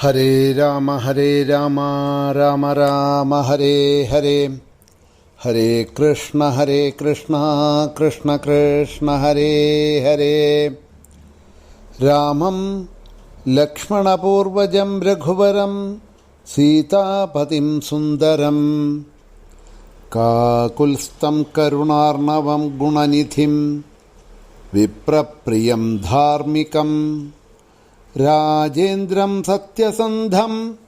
हरे राम हरे राम राम राम, हरे हरे। हरे कृष्ण हरे कृष्ण कृष्ण कृष्ण, हरे हरे। रामं, लक्ष्मणपूर्वजं, रघुवरं, सीतापतिं सुन्दरं। काकुल्स्तं करुणार्णवं, गुणनिधिं, विप्रप्रियं धार्मिकम्। രാജേന്ദ്രം സത്യസന്ധം.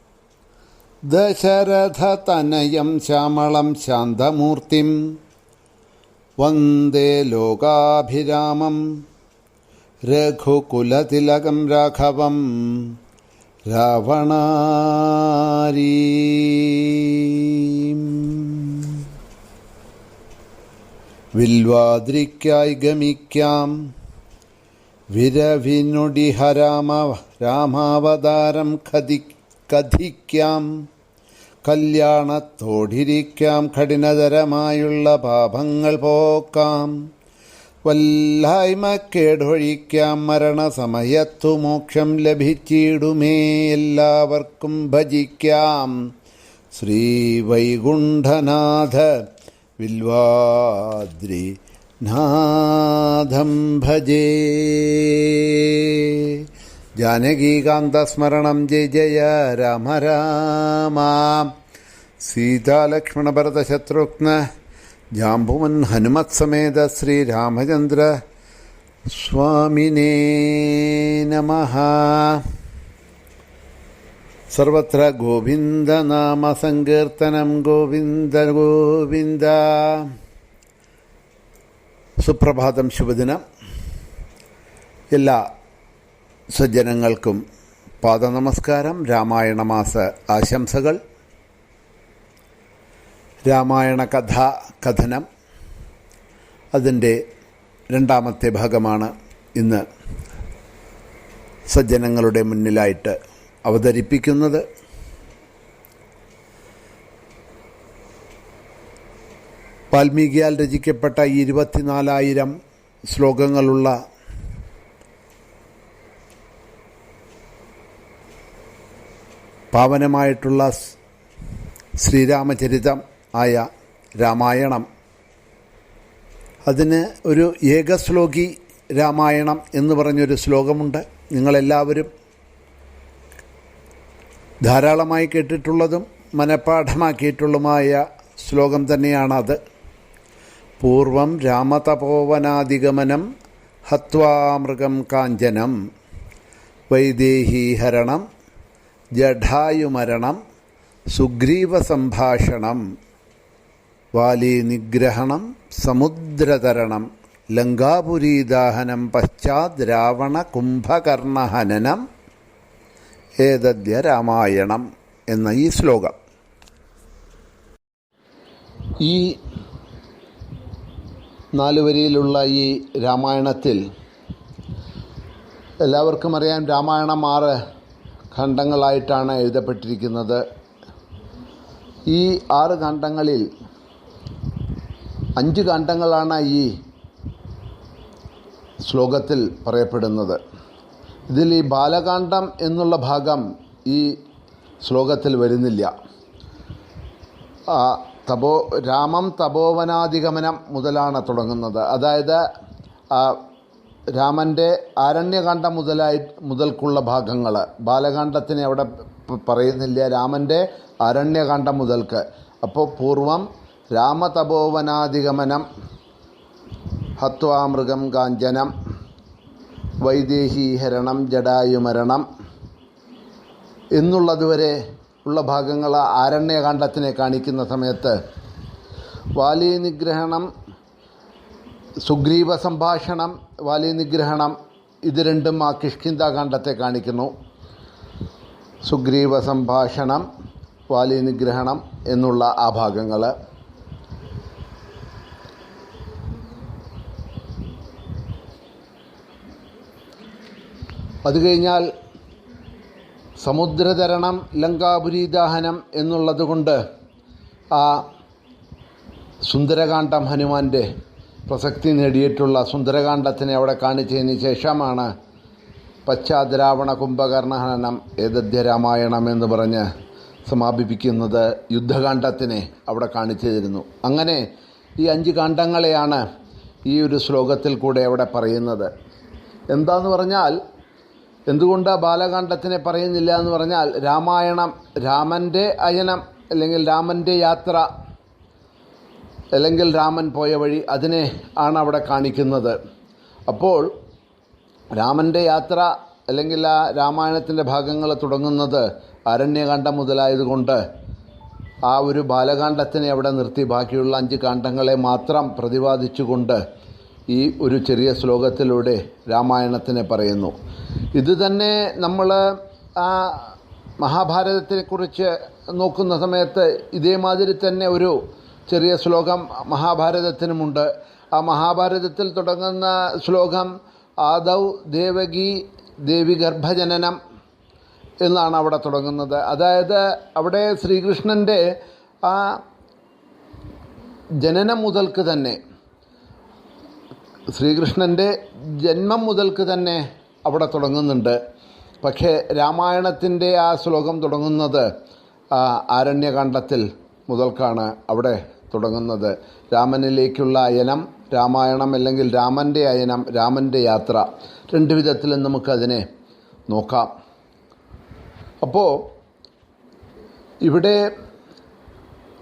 ദശരഥതനയം ശ്യാമളം ശാന്തമൂർത്തിം. വന്ദേ ലോകാഭിരാമം. രഘുകുലതിലകം രാഘവം. രാവണാരീ. വിൽവാദ്രിക്കായി ഗമിക്കാം. വിരവിനൊടിഹരാമ രാമാവതാരം കഥി കഥിക്കാം കല്യാണത്തോടിരിക്കാം കഠിനതരമായുള്ള പാപങ്ങൾ പോക്കാം. വല്ലായ്മക്കേടൊഴിക്കാം മരണസമയത്തു മോക്ഷം ലഭിച്ചിടുമേ എല്ലാവർക്കും ഭജിക്കാം. ശ്രീ വൈകുണ്ഠനാഥ വിൽവാദ്രി നാഥം ഭജേ. ജാനകീകാന്തസ്മരണം ജയ ജയ രാമ രാമ. സീതാലക്ഷ്മണ ഭരത ശത്രുഘ്ന ജാംബുവൻ ഹനുമത് സമേത ശ്രീരാമചന്ദ്ര സ്വാമിനേ നമഃ. സർവത്ര ഗോവിന്ദനാമസങ്കീർത്തനം ഗോവിന്ദ ഗോവിന്ദ. സുപ്രഭാതം ശുഭദിനം. എല്ലാ സജ്ജനങ്ങൾക്കും പാദനമസ്കാരം രാമായണ മാസ ആശംസകൾ രാമായണ കഥ കഥനം. അതിന്റെ രണ്ടാമത്തെ ഭാഗമാണ് ഇന്ന് സജ്ജനങ്ങളുടെ മുന്നിലായിട്ട് അവതരിപ്പിക്കുന്നത്. വാൽമീകിയാൽ രചിക്കപ്പെട്ട ഇരുപത്തിനാലായിരം ശ്ലോകങ്ങളുള്ള പാവനമായിട്ടുള്ള ശ്രീരാമചരിതം ആയ രാമായണം. അതിന് ഒരു ഏകശ്ലോകി രാമായണം എന്ന് പറഞ്ഞൊരു ശ്ലോകമുണ്ട്. നിങ്ങളെല്ലാവരും ധാരാളമായി കേട്ടിട്ടുള്ളതും മനഃപ്പാഠമാക്കിയിട്ടുള്ളതുമായ ശ്ലോകം തന്നെയാണത്. പൂർവം രാമതപോവനാധിഗമനം ഹത്വാമൃഗം കാഞ്ചനം. വൈദേഹീഹരണം ജഡായുമരണം സുഗ്രീവസംഭാഷണം വാലീനിഗ്രഹണം സമുദ്രതരണം ലങ്കാപുരീദാഹനം പശ്ചാത് രാവണ കുംഭകർണഹനനം ഏതദ്യ രാമായണം എന്ന ഈ ശ്ലോകം. ഈ നാല് വരിയിലുള്ള ഈ രാമായണത്തിൽ എല്ലാവർക്കും അറിയാം രാമായണം ആറ് ഖണ്ഡങ്ങളായിട്ടാണ് എഴുതപ്പെട്ടിരിക്കുന്നത്. ഈ ആറ് ഖണ്ഡങ്ങളിൽ അഞ്ച് ഖണ്ഡങ്ങളാണ് ഈ ശ്ലോകത്തിൽ പറയപ്പെടുന്നത്. ഇതിൽ ഈ ബാലകാന്ഡം എന്നുള്ള ഭാഗം ഈ ശ്ലോകത്തിൽ വരുന്നില്ല. തപോ രാമം തപോവനാധിഗമനം മുതലാണ് തുടങ്ങുന്നത്. അതായത് രാമന്റെ ആരണ്യകാന്ഡം മുതലായി മുതൽക്കുള്ള ഭാഗങ്ങൾ ബാലകാന്ഡത്തിന് അവിടെ പറയുന്നില്ല രാമന്റെ അരണ്യകാന്ഡം മുതൽക്ക്. അപ്പോൾ പൂർവം രാമതപോവനാധിഗമനം ഹത്വാമൃഗം കാഞ്ചനം വൈദേഹീഹരണം ജഡായുമരണം എന്നുള്ളതുവരെ ഉള്ള ഭാഗങ്ങൾ ആരണ്യകാന്ഡത്തിനെ കാണിക്കുന്ന സമയത്ത് വാലി നിഗ്രഹണം സുഗ്രീവ സംഭാഷണം വാലി നിഗ്രഹണം ഇത് രണ്ടും ആ കിഷ്കിന്താകാന്ഡത്തെ കാണിക്കുന്നു. സുഗ്രീവ സംഭാഷണം വാലി നിഗ്രഹണം എന്നുള്ള ആ ഭാഗങ്ങൾ അത് കഴിഞ്ഞാൽ സമുദ്രതരണം ലങ്കാപുരി ദാഹനം എന്നുള്ളത് കൊണ്ട് ആ സുന്ദരകാന്ഡം ഹനുമാന്റെ പ്രസക്തി നേടിയിട്ടുള്ള സുന്ദരകാന്ഡത്തിനെ അവിടെ കാണിച്ചതിന് ശേഷമാണ് പശ്ചാദ്രാവണ കുംഭകർണഹനം ഏതദ്യ രാമായണം എന്ന് പറഞ്ഞ് സമാപിപ്പിക്കുന്നത് യുദ്ധകാന്ഡത്തിനെ അവിടെ കാണിച്ചു തരുന്നു അങ്ങനെ ഈ അഞ്ച് കാണ്ഡങ്ങളെയാണ് ഈ ഒരു ശ്ലോകത്തിൽ കൂടെ അവിടെ പറയുന്നത്. എന്താന്ന് പറഞ്ഞാൽ എന്തുകൊണ്ട് ബാലകാന്ഡത്തിനെ പറയുന്നില്ല എന്ന് പറഞ്ഞാൽ രാമായണം രാമന്റെ അയനം അല്ലെങ്കിൽ രാമന്റെ യാത്ര അല്ലെങ്കിൽ രാമൻ പോയ വഴി അതിനെ ആണ് അവിടെ കാണിക്കുന്നത്. അപ്പോൾ രാമന്റെ യാത്ര അല്ലെങ്കിൽ ആ രാമായണത്തിന്റെ ഭാഗങ്ങൾ തുടങ്ങുന്നത് അരണ്യകാന്ഡം മുതലായതുകൊണ്ട് ആ ഒരു ബാലകാന്ഡത്തിനെ അവിടെ നിർത്തി. ബാക്കിയുള്ള അഞ്ച് കാണ്ഡങ്ങളെ മാത്രം പ്രതിപാദിച്ചുകൊണ്ട് ഈ ഒരു ചെറിയ ശ്ലോകത്തിലൂടെ രാമായണത്തിനെ പറയുന്നു. ഇത് തന്നെ നമ്മൾ ആ മഹാഭാരതത്തെക്കുറിച്ച് നോക്കുന്ന സമയത്ത് ഇതേമാതിരി തന്നെ ഒരു ചെറിയ ശ്ലോകം മഹാഭാരതത്തിനുമുണ്ട്. ആ മഹാഭാരതത്തിൽ തുടങ്ങുന്ന ശ്ലോകം ആദൗ ദേവകി ദേവി ഗർഭജനനം എന്നാണ് അവിടെ തുടങ്ങുന്നത്. അതായത് അവിടെ ശ്രീകൃഷ്ണന്റെ ആ ജനനം മുതൽക്ക് തന്നെ ശ്രീകൃഷ്ണന്റെ ജന്മം മുതൽക്ക് തന്നെ അവിടെ തുടങ്ങുന്നുണ്ട്. പക്ഷേ രാമായണത്തിന്റെ ആ ശ്ലോകം തുടങ്ങുന്നത് ആരണ്യകാണ്ഡത്തിൽ മുതൽക്കാണ് അവിടെ തുടങ്ങുന്നത്. രാമനിലേക്കുള്ള അയനം രാമായണം അല്ലെങ്കിൽ രാമന്റെ അയനം രാമന്റെ യാത്ര രണ്ട് വിധത്തിലും നമുക്കതിനെ നോക്കാം. അപ്പോൾ ഇവിടെ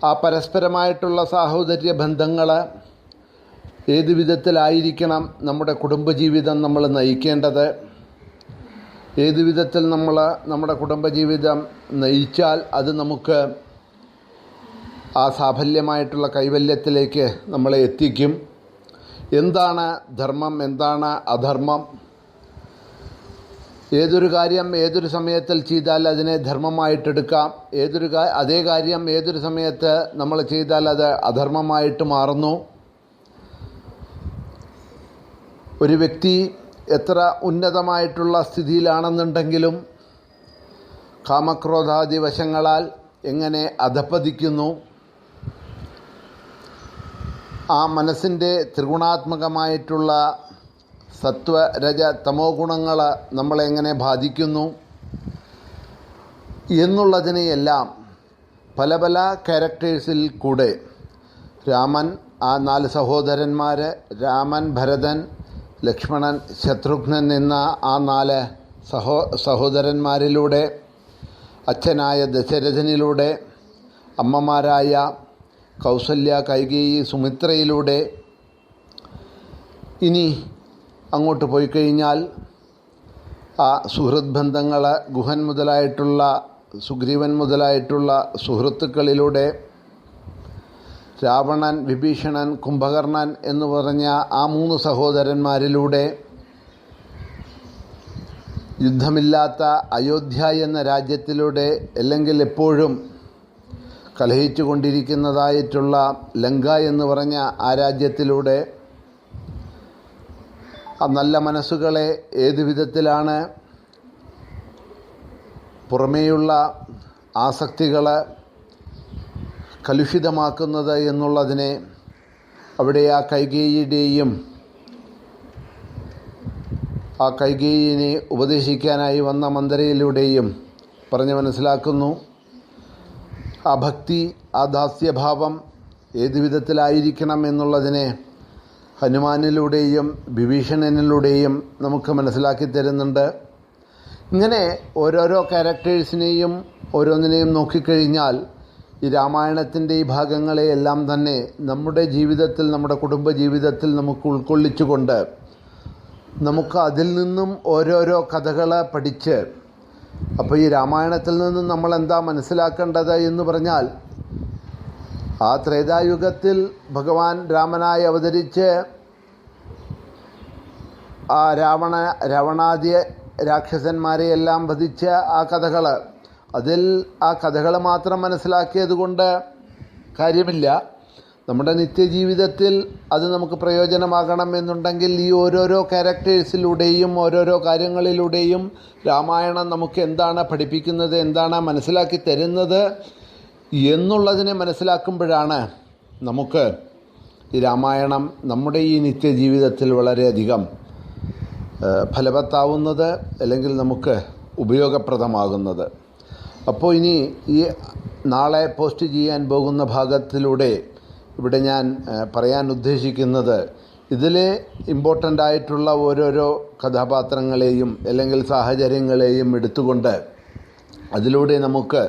ആ പരസ്പരമായിട്ടുള്ള സാഹോദര്യ ബന്ധങ്ങൾ ഏത് വിധത്തിലായിരിക്കണം നമ്മുടെ കുടുംബജീവിതം നമ്മൾ നയിക്കേണ്ടത്? ഏത് വിധത്തിൽ നമ്മൾ നമ്മുടെ കുടുംബജീവിതം നയിച്ചാൽ അത് നമുക്ക് ആ സാഫല്യമായിട്ടുള്ള കൈവല്യത്തിലേക്ക് നമ്മളെ എത്തിക്കും? എന്താണ് ധർമ്മം? എന്താണ് അധർമ്മം? ഏതൊരു കാര്യം ഏതൊരു സമയത്തിൽ ചെയ്താൽ അതിനെ ധർമ്മമായിട്ടെടുക്കാം? ഏതൊരു അതേ കാര്യം ഏതൊരു സമയത്ത് നമ്മൾ ചെയ്താൽ അത് അധർമ്മമായിട്ട് മാറുന്നു? ഒരു വ്യക്തി എത്ര ഉന്നതമായിട്ടുള്ള സ്ഥിതിയിലാണെന്നുണ്ടെങ്കിലും കാമക്രോധാദി വശങ്ങളാൽ എങ്ങനെ അധപ്പതിക്കുന്നു? ആ മനസ്സിന്റെ ത്രിഗുണാത്മകമായിട്ടുള്ള സത്വ രജ തമോ ഗുണങ്ങൾ നമ്മളെങ്ങനെ ബാധിക്കുന്നു? എന്നുള്ളതിനെയെല്ലാം പല പല ക്യാരക്ടേഴ്സിൽ കൂടെ രാമൻ ആ നാല് സഹോദരന്മാർ രാമൻ ഭരതൻ ലക്ഷ്മണൻ ശത്രുഘ്നൻ എന്ന ആ നാല് സഹോ സഹോദരന്മാരിലൂടെ അച്ഛനായ ദശരഥനിലൂടെ അമ്മമാരായ കൗസല്യ കൈകേയി സുമിത്രയിലൂടെ ഇനി അങ്ങോട്ട് പോയി കഴിഞ്ഞാൽ ആ സുഹൃത് ബന്ധങ്ങൾ ഗുഹൻ മുതലായിട്ടുള്ള സുഗ്രീവൻ മുതലായിട്ടുള്ള സുഹൃത്തുക്കളിലൂടെ രാവണൻ വിഭീഷണൻ കുംഭകർണൻ എന്ന് പറഞ്ഞ ആ മൂന്ന് സഹോദരന്മാരിലൂടെ യുദ്ധമില്ലാത്ത അയോധ്യ എന്ന രാജ്യത്തിലൂടെ അല്ലെങ്കിൽ എപ്പോഴും കലഹിച്ചു കൊണ്ടിരിക്കുന്നതായിട്ടുള്ള ലങ്ക എന്ന് പറഞ്ഞ ആ രാജ്യത്തിലൂടെ ആ നല്ല മനസ്സുകളെ ഏത് വിധത്തിലാണ് പുറമേയുള്ള ആസക്തികൾ കലുഷിതമാക്കുന്നത് എന്നുള്ളതിനെ അവിടെ ആ കൈകേയിയുടെയും ആ കൈകേയിനെ ഉപദേശിക്കാനായി വന്ന മന്ദരയിലൂടെയും പറഞ്ഞ് മനസ്സിലാക്കുന്നു. ആ ഭക്തി ആ ദാസ്യഭാവം ഏത് വിധത്തിലായിരിക്കണം എന്നുള്ളതിനെ ഹനുമാനിലൂടെയും വിഭീഷണനിലൂടെയും നമുക്ക് മനസ്സിലാക്കി തരുന്നുണ്ട്. ഇങ്ങനെ ഓരോരോ ക്യാരക്ടേഴ്സിനെയും ഓരോന്നിനെയും നോക്കിക്കഴിഞ്ഞാൽ ഈ രാമായണത്തിന്റെ ഈ ഭാഗങ്ങളെയെല്ലാം തന്നെ നമ്മുടെ ജീവിതത്തിൽ നമ്മുടെ കുടുംബ ജീവിതത്തിൽ നമുക്ക് ഉൾക്കൊള്ളിച്ചുകൊണ്ട് നമുക്ക് അതിൽ നിന്നും ഓരോരോ കഥകൾ പഠിച്ച് അപ്പോൾ ഈ രാമായണത്തിൽ നിന്നും നമ്മൾ എന്താ മനസ്സിലാക്കേണ്ടത് എന്ന് പറഞ്ഞാൽ ആ ത്രേതായുഗത്തിൽ ഭഗവാൻ രാമനായി അവതരിച്ച് ആ രാവണ രാവണാദ്യ രാക്ഷസന്മാരെയെല്ലാം വധിച്ച ആ കഥകൾ അതിൽ ആ കഥകൾ മാത്രം മനസ്സിലാക്കിയത് കൊണ്ട് കാര്യമില്ല. നമ്മുടെ നിത്യജീവിതത്തിൽ അത് നമുക്ക് പ്രയോജനമാകണം എന്നുണ്ടെങ്കിൽ ഈ ഓരോരോ ക്യാരക്ടേഴ്സിലൂടെയും ഓരോരോ കാര്യങ്ങളിലൂടെയും രാമായണം നമുക്ക് എന്താണ് പഠിപ്പിക്കുന്നത് എന്താണ് മനസ്സിലാക്കി തരുന്നത് എന്നുള്ളതിനെ മനസ്സിലാക്കുമ്പോഴാണ് നമുക്ക് ഈ രാമായണം നമ്മുടെ ഈ നിത്യജീവിതത്തിൽ വളരെയധികം ഫലവത്താവുന്നത് അല്ലെങ്കിൽ നമുക്ക് ഉപയോഗപ്രദമാകുന്നത്. അപ്പോൾ ഇനി ഈ നാളെ പോസ്റ്റ് ചെയ്യാൻ പോകുന്ന ഭാഗത്തിലൂടെ ഇവിടെ ഞാൻ പറയാൻ ഉദ്ദേശിക്കുന്നത് ഇതിലെ ഇമ്പോർട്ടന്റ് ആയിട്ടുള്ള ഓരോരോ കഥാപാത്രങ്ങളെയും അല്ലെങ്കിൽ സാഹചര്യങ്ങളെയും എടുത്തുകൊണ്ട് അതിലൂടെ നമുക്ക്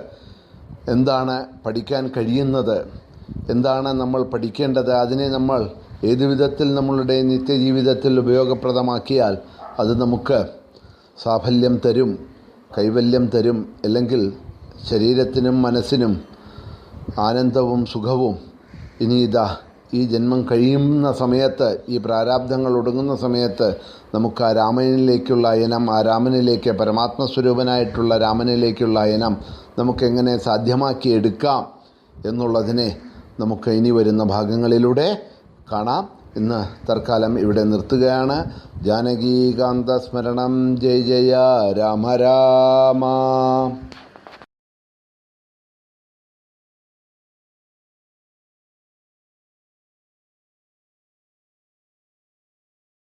എന്താണ് പഠിക്കാൻ കഴിയുന്നത് എന്താണ് നമ്മൾ പഠിക്കേണ്ടത് അതിനെ നമ്മൾ ഏത് വിധത്തിൽ നമ്മളുടെ നിത്യജീവിതത്തിൽ ഉപയോഗപ്രദമാക്കിയാൽ അത് നമുക്ക് സാഫല്യം തരും കൈവല്യം തരും അല്ലെങ്കിൽ ശരീരത്തിനും മനസ്സിനും ആനന്ദവും സുഖവും ഇനി ഇതാ ഈ ജന്മം കഴിയുന്ന സമയത്ത് ഈ പ്രാരാബ്ധങ്ങൾ ഒടുങ്ങുന്ന സമയത്ത് നമുക്ക് ആ രാമനിലേക്കുള്ള അയനം ആ രാമനിലേക്ക് പരമാത്മസ്വരൂപനായിട്ടുള്ള രാമനിലേക്കുള്ള അയനം നമുക്കെങ്ങനെ സാധ്യമാക്കിയെടുക്കാം എന്നുള്ളതിനെ നമുക്ക് ഇനി വരുന്ന ഭാഗങ്ങളിലൂടെ കാണാം. ഇന്ന് തൽക്കാലം ഇവിടെ നിർത്തുകയാണ്. ജാനകീകാന്ത സ്മരണം. ജയ ജയ. രാമ രാമ.